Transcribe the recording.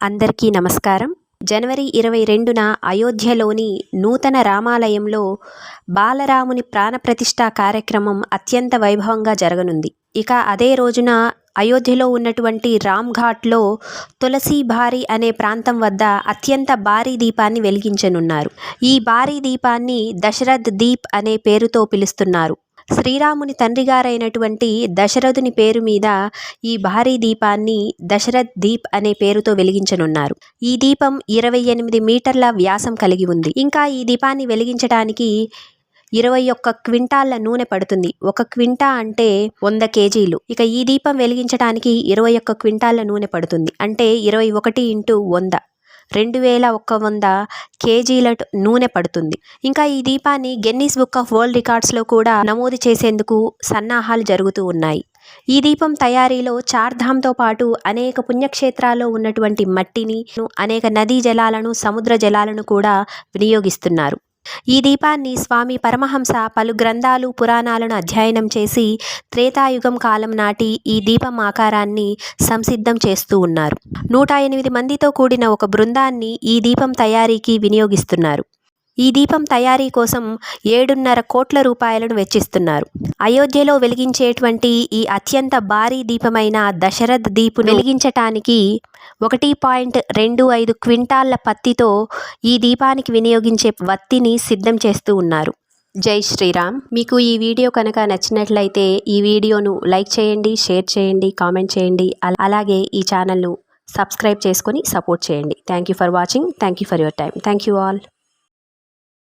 అందరికీ నమస్కారం. జనవరి ఇరవై రెండున అయోధ్యలోని నూతన రామాలయంలో బాలరాముని ప్రాణప్రతిష్ఠ కార్యక్రమం అత్యంత వైభవంగా జరగనుంది. ఇక అదే రోజున అయోధ్యలో ఉన్నటువంటి రామ్ ఘాట్లో తులసి భారీ అనే ప్రాంతం వద్ద అత్యంత భారీ దీపాన్ని వెలిగించనున్నారు. ఈ భారీ దీపాన్ని దశరథ్ దీప్ అనే పేరుతో పిలుస్తున్నారు. శ్రీరాముని తండ్రిగారైనటువంటి దశరథుని పేరు మీద ఈ భారీ దీపాన్ని దశరథ్ దీప్ అనే పేరుతో వెలిగించనున్నారు. ఈ దీపం ఇరవై ఎనిమిది మీటర్ల వ్యాసం కలిగి ఉంది. ఇంకా ఈ దీపాన్ని వెలిగించడానికి ఇరవై ఒక్క క్వింటాళ్ళ నూనె పడుతుంది. ఒక క్వింటా అంటే వంద కేజీలు. ఇక ఈ దీపం వెలిగించడానికి ఇరవై ఒక్క క్వింటాళ్ళ నూనె పడుతుంది. అంటే ఇరవై ఒకటి ఇంటూ వంద. రెండు వేల ఒక్క వంద కేజీల నూనె పడుతుంది. ఇంకా ఈ దీపాన్ని గెన్నీస్ బుక్ ఆఫ్ వరల్డ్ రికార్డ్స్లో కూడా నమోదు చేసేందుకు సన్నాహాలు జరుగుతూ ఉన్నాయి. ఈ దీపం తయారీలో చార్ధామ్తో పాటు అనేక పుణ్యక్షేత్రాల్లో ఉన్నటువంటి మట్టిని అనేక నదీ జలాలను సముద్ర జలాలను కూడా వినియోగిస్తున్నారు. ఈ దీపాన్ని స్వామి పరమహంస పలు గ్రంథాలు పురాణాలను అధ్యయనం చేసి త్రేతాయుగం కాలం నాటి ఈ దీపం ఆకారాన్ని సంసిద్ధం చేస్తూ ఉన్నారు. నూట ఎనిమిది మందితో కూడిన ఒక బృందాన్ని ఈ దీపం తయారీకి వినియోగిస్తున్నారు. ఈ దీపం తయారీ కోసం ఏడున్నర కోట్ల రూపాయలను వెచ్చిస్తున్నారు. అయోధ్యలో వెలిగించేటువంటి ఈ అత్యంత భారీ దీపమైన దశరథ్ దీపు వెలిగించటానికి ఒకటి పాయింట్ రెండు ఐదు క్వింటాళ్ళ పత్తితో ఈ దీపానికి వినియోగించే వత్తిని సిద్ధం చేస్తూ ఉన్నారు. జై శ్రీరామ్. మీకు ఈ వీడియో కనుక నచ్చినట్లయితే ఈ వీడియోను లైక్ చేయండి షేర్ చేయండి కామెంట్ చేయండి అలాగే ఈ ఛానల్ను సబ్స్క్రైబ్ చేసుకొని సపోర్ట్ చేయండి. Thank you for watching. Thank you for your time thank you all.